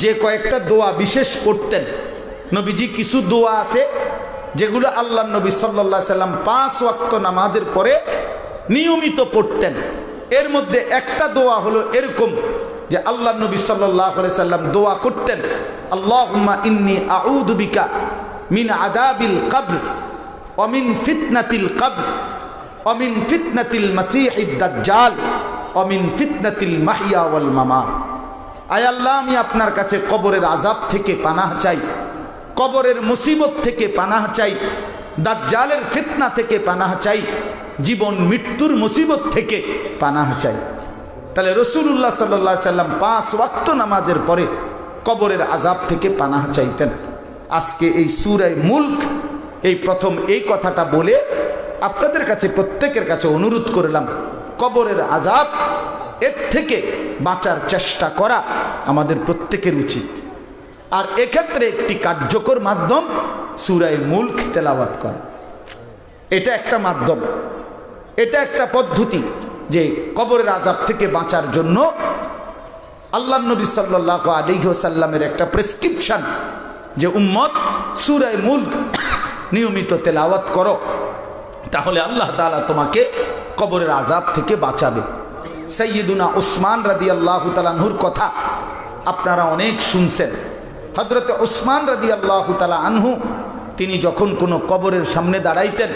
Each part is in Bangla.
যে কয়েকটা দোয়া বিশেষ করতেন। নবীজি কিছু দোয়া আছে, যেগুলো আল্লাহ নবী সাল্লা সাল্লাম পাঁচ ওয়াক্ত নামাজের পরে নিয়মিত পড়তেন। এর মধ্যে একটা দোয়া হলো এরকম যে আল্লাহ নবী সাল্লাহ সাল্লাম দোয়া করতেন আল্লাহ ইন্নি আউদুবিকা মিন আদাবিল কবর অমিন ফিতনাতিল কবর অমিন ফিতনাতিল মাসিহিদ দাজ্জাল অমিন ফিতনাতিল মাহিয়া ওয়াল মামা আয় আল্লাহ, আমি আপনার কাছে কবরের আজাব থেকে পানাহ চাই, কবরের মুসিবত থেকে পানাহ চাই, দাজ্জালের ফিতনা থেকে পানাহ চাই, জীবন, মৃত্যুর মুসিবত থেকে পানাহ চাই। তাহলে রসুল্লাহ সাল্লা সাল্লাম পাঁচ ওয়াক্ত নামাজের পরে কবরের আজাব থেকে পানাহ চাইতেন। আজকে এই সুরায় মুল্ক এই প্রথম এই কথাটা বলে আপনাদের কাছে, প্রত্যেকের কাছে অনুরোধ করলাম, কবরের আজাব এর থেকে বাঁচার চেষ্টা করা আমাদের প্রত্যেকের উচিত। আর এক্ষেত্রে একটি কার্যকর মাধ্যম সুরায় মুল্ক তেলাওয়াত করা। এটা একটা মাধ্যম। এটা একটা পদ্ধতি যে কবরের আজাব থেকে বাঁচার জন্য আল্লাহ নবী সাল্লাহ আলিহাসাল্লামের একটা প্রেসক্রিপশন যে, উম্মত, সুরায় মুল্ক নিয়মিত তেলাওয়াত করো। তাহলে আল্লাহ তালা তোমাকে কবরের আজাব থেকে বাঁচাবে। সৈয়দুনা ওসমান রাদি আল্লাহ তালাহুর কথা আপনারা অনেক শুনছেন। হজরত ওসমান রাদি আল্লাহ তালা আনহু, তিনি যখন কোনো কবরের সামনে দাঁড়াইতেন,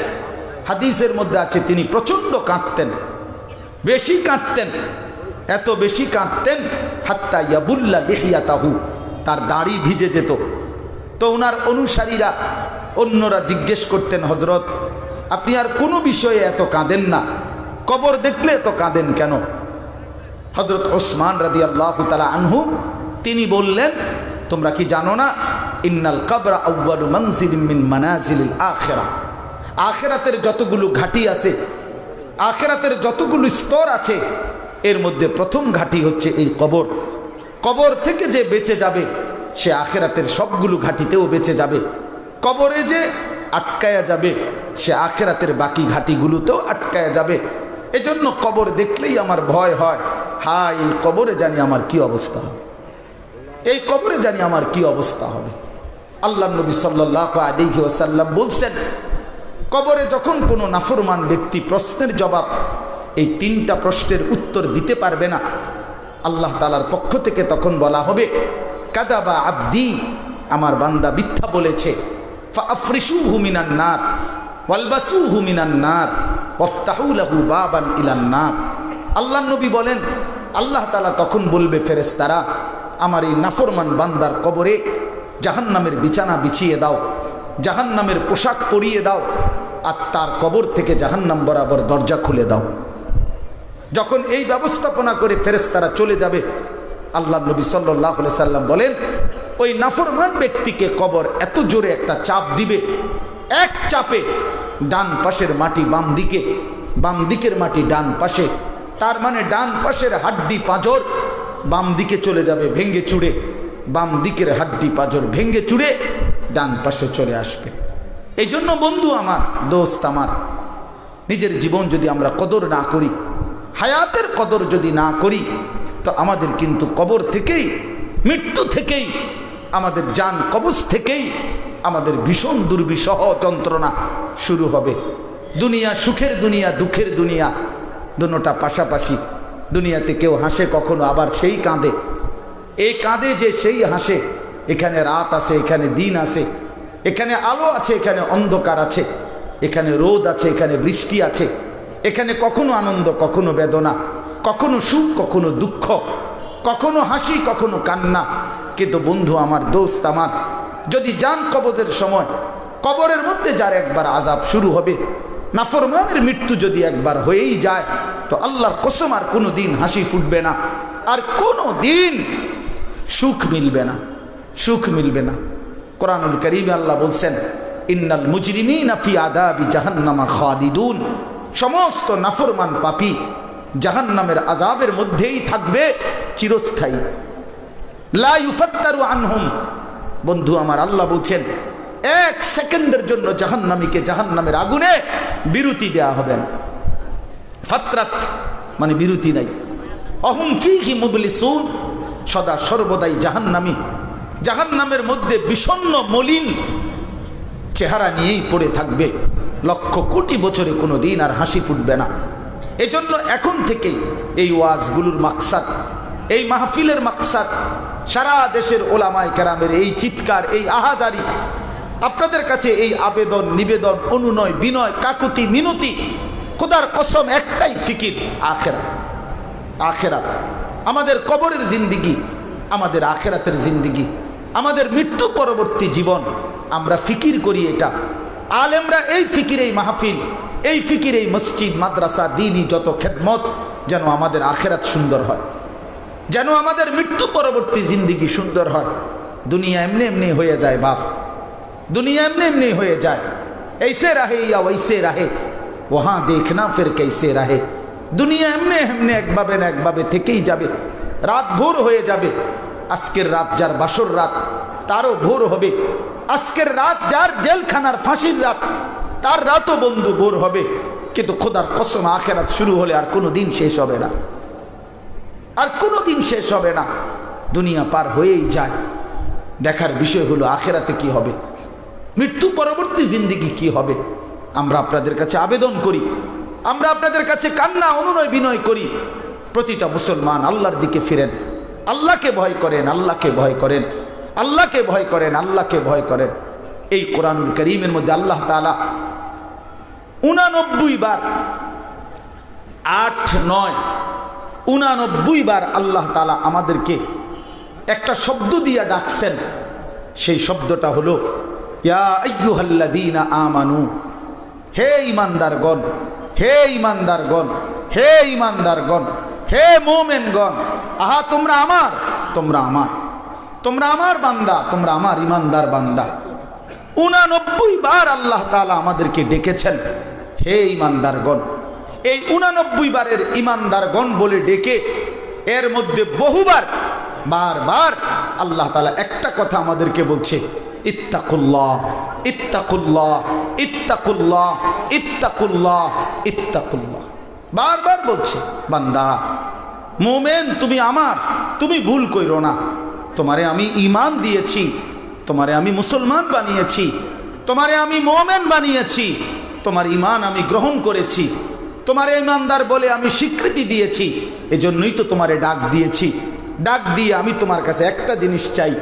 হাদিসের মধ্যে আছে তিনি প্রচণ্ড কাঁদতেন, বেশি কাঁদতেন, এত বেশি কাঁদতেন, হাত্তা ইয়াবুল্লা লেহিয়া তাহু তার দাড়ি ভিজে যেত। তো ওনার অনুসারীরা অন্যরা জিজ্ঞেস করতেন হজরত আপনি আর কোনো বিষয়ে এত কাঁদেন না, কবর দেখলে এত কাঁদেন কেন? হজরত ওসমান রাদি আল্লাহ তালা আনহু, তিনি বললেন, তোমরা কি জানো না, ইন্নাল কাবরা আউ্বালু মনজিল মিন মানাজিল আখেরা? আখেরাতের যতগুলো ঘাটি আছে, আখেরাতের যতগুলো স্তর আছে, এর মধ্যে প্রথম ঘাটি হচ্ছে এই কবর। কবর থেকে যে বেঁচে যাবে, সে আখেরাতের সবগুলো ঘাটিতেও বেঁচে যাবে। কবরে যে আটকায়া যাবে, সে আখেরাতের বাকি ঘাটিগুলোতেও আটকায়া যাবে। এজন্য কবর দেখলেই আমার ভয় হয়। হা এই কবরে জানি আমার কি অবস্থা হবে। এই কবরে জানি আমার কি অবস্থা হবে। আল্লাহ নবী সাল্লাহ আলিহি ওসাল্লাম বলছেন, কবরে যখন কোনো নাফরমান ব্যক্তি প্রশ্নের জবাব, এই তিনটা প্রশ্নের উত্তর দিতে পারবে না, আল্লাহ তালার পক্ষ থেকে তখন বলা হবে, কাদাবা আব্দি, আমার বান্দা মিথ্যা বলেছে ইলান আল্লাহ নবী বলেন আল্লাহ তালা তখন বলবে ফেরেস্তারা আমার এই নাফরমান বান্দার কবরে জাহান্নামের বিছানা বিছিয়ে দাও, জাহান্নামের পোশাক পরিয়ে দাও আর তার কবর থেকে জাহান্নাম বরাবর দরজা খুলে দাও। যখন এই ব্যবস্থাপনা করে ফেরেস্তারা চলে যাবে আল্লাহ নবী সাল্লাহ সাল্লাম বলেন, ওই নাফরমান ব্যক্তিকে কবর এত জোরে একটা চাপ দিবে, এক চাপে ডান পাশের মাটি বাম দিকে, বাম দিকের মাটি ডান পাশে তার মানে ডান পাশের হাড্ডি পাঁজর বাম দিকে চলে যাবে ভেঙ্গে চুড়ে। বাম দিকের হাড্ডি পাঁজর ভেঙ্গে চুড়ে ডান পাশে চলে আসবে। এই জন্য বন্ধু আমার, দোস্ত আমার, নিজের জীবন যদি আমরা কদর না করি, হায়াতের কদর যদি না করি, তো আমাদের কিন্তু কবর থেকেই, মৃত্যু থেকেই, আমাদের যান কবচ থেকেই, আমাদের ভীষণ দুর্বিষহ যন্ত্রণা শুরু হবে। দুনিয়া সুখের দুনিয়া, দুঃখের দুনিয়া দুটা পাশাপাশি দুনিয়াতে কেউ হাসে, কখনো আবার সেই কাঁদে। এই কাঁদে যে সেই হাসে। এখানে রাত আছে, এখানে দিন আছে। এখানে আলো আছে, এখানে অন্ধকার আছে। এখানে রোদ আছে, এখানে বৃষ্টি আছে। এখানে কখনো আনন্দ, কখনো বেদনা, কখনো সুখ, কখনো দুঃখ, কখনো হাসি, কখনো কান্না। কিন্তু বন্ধু, আমার দোস্ত আমার, যদি যান কবজের সময়, কবরের মধ্যে যার একবার আজাব শুরু হবে, নাফরমানের মৃত্যু যদি একবার হয়েই যায় তো আল্লাহর কসম আর কোনো দিন হাসি ফুটবে না। আর কোনো দিন সুখ মিলবে না, সুখ মিলবে না। কোরআনুল করিমে আল্লাহ বলছেন, ইন্নাল মুজরিমি নাফি আদাবি জাহান্নামা খাদিদুন সমস্ত নাফরমান পাপি জাহান্নামের আজাবের মধ্যেই থাকবে, চিরস্থায়ী। লা ইউফাত্তারু আনহুম। বন্ধু, আমার আল্লাহ বলছেন, এক সেকেন্ডের জন্য জাহান্নামীকে জাহান্নামের আগুনে বিরতি দেয়া হবে না। ফাতরাত মানে বিরতি নাই। অহম ফিহি মুবলিসুন, সদা সর্বদাই জাহান্নামি। জাহান্নামের মধ্যে বিষণ্ন মলিন চেহারা নিয়েই পড়ে থাকবে। লক্ষ কোটি বছরে কোনো দিন আর হাসি ফুটবে না। এজন্য এখন থেকেই এই ওয়াজগুলোর মাকসাদ, এই মাহফিলের মাকসাদ, সারা দেশের ওলামায় কেরামের এই চিৎকার, এই আহাজারি, আপনাদের কাছে এই আবেদন, নিবেদন, অনুনয়, বিনয়, কাকুতি, মিনতি খুদার কসম একটাই ফিকির, আখেরাত। আখেরাত। আমাদের কবরের জিন্দিগি, আমাদের আখেরাতের জিন্দিগি, আমাদের মৃত্যু পরবর্তী জীবন, আমরা ফিকির করি এটা। আলেমরা এই ফিকির এই মাহফিল, এই ফিকির এই মসজিদ, মাদ্রাসা, দিনই যত খেদমত, যেন আমাদের আখেরাত সুন্দর হয়। যেন আমাদের মৃত্যু পরবর্তী জিন্দিগি সুন্দর হয়। দুনিয়া এমনি এমনি হয়ে যায়, বাপ। দুনিয়া এমনি এমনি হয়ে যায়। এইসে রাহে ইয়া ওইসে রাহে। ওহা দেখনা ফের কেসে রাহে দুনিয়া এমনি এমনি একভাবে না একভাবে থেকেই যাবে। রাত ভোর হয়ে যাবে। আজকের রাত যার বাসর রাত, তারও ভোর হবে। আজকের রাত যার জেলখানার ফাঁসির রাত, তার রাতও বন্ধু ভোর হবে। কিন্তু খোদার কসম আখেরাত শুরু হলে আর কোনো দিন শেষ হবে না। আর কোনো দিন শেষ হবে না। দুনিয়া পার হয়েই যায়। দেখার বিষয় হলো আখেরাতে কি হবে? মৃত্যু পরবর্তী জিন্দিগি কি হবে? আমরা আপনাদের কাছে আবেদন করি। আমরা আপনাদের কাছে কান্না, অনুনয়, বিনয় করি। প্রতিটা মুসলমান আল্লাহর দিকে ফিরেন। আল্লাহকে ভয় করেন, আল্লাহকে ভয় করেন। আল্লাহকে ভয় করেন, আল্লাহকে ভয় করেন। এই কোরআনুল করিমের মধ্যে আল্লাহ তালা উনানব্বই বার, আট, নয়, উনানব্বই বার আল্লাহ তালা আমাদেরকে একটা শব্দ দিয়া ডাকছেন। সেই শব্দটা হলো, ইয়া আমানু। হে ইমানদারগণ হে ইমানদারগণ হে ইমানদারগণ, হে মোমেনগণ, আহা, তোমরা আমার তোমরা আমার তোমরা আমার বান্দা, তোমরা আমার ইমানদার বান্দা। উনানব্বই বার আল্লাহ তালা আমাদেরকে ডেকেছেন, হে ইমানদারগণ। এই উনানব্বই বারের ইমানদারগণ বলে ডেকে এর মধ্যে বহুবার, বারবার আল্লাহ তালা একটা কথা আমাদেরকে বলছে ইত্তাকুল্লাহ ইত্তাকুল্লাহ ইত্তাকুল্লাহ ইত্তাকুল্লাহ ইত্তাকুল্লাহ। বারবার বলছে, বান্দা, মোমেন তুমি আমার, তুমি ভুল কইরো না। তোমারে আমি ইমান দিয়েছি, তোমারে আমি মুসলমান বানিয়েছি, তোমারে আমি মোমেন বানিয়েছি, তোমার ইমান আমি গ্রহণ করেছি, তোমার ইমানদার বলে আমি স্বীকৃতি দিয়েছি, এজন্যই তো তোমারে ডাক দিয়েছি। ডাক দিয়ে আমি তোমার কাছে একটা জিনিস চাই,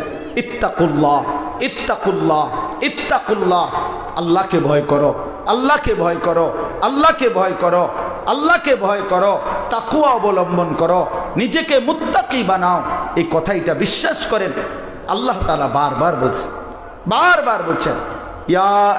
ইত্তাকুল্লাহ। ইত্তাকুল্লাহ ইত্তাকুল্লাহ। আল্লাহকে ভয় করো, আল্লাহকে ভয় করো, আল্লাহকে ভয় করো, আল্লাহকে ভয় করো, তাকুয়া অবলম্বন করো, নিজেকে মুত্তাকি বানাও। এই কথাইটা বিশ্বাস করেন। আল্লাহ তালা বারবার বলছে, বারবার বলছেন, ইয়া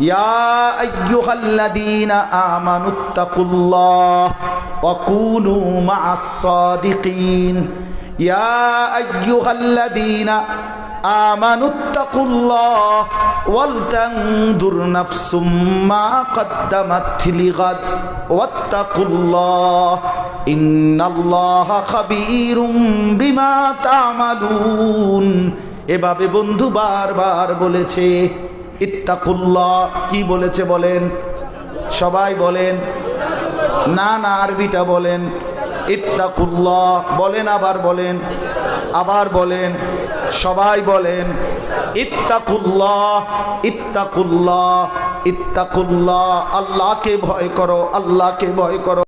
يا أيها الذين آمنوا اتقوا الله وكونوا مع الصادقين يا أيها الذين آمنوا اتقوا الله ولتنظر نفس ما قدمت لغد واتقوا الله إن الله خبير بما تعملون এভাবে বন্ধু বারবার বলেছে ইত্তাকুল্লাহ, কি বলেছে বলেন? সবাই বলেন। না না, আরবিটা বলেন। ইত্তাকুল্লাহ, বলেন, আবার বলেন। আবার বলেন। সবাই বলেন। ইত্তাকুল্লাহ ইত্তাকুল্লাহ ইত্তাকুল্লাহ। আল্লাহকে ভয় করো, আল্লাহকে ভয় করো।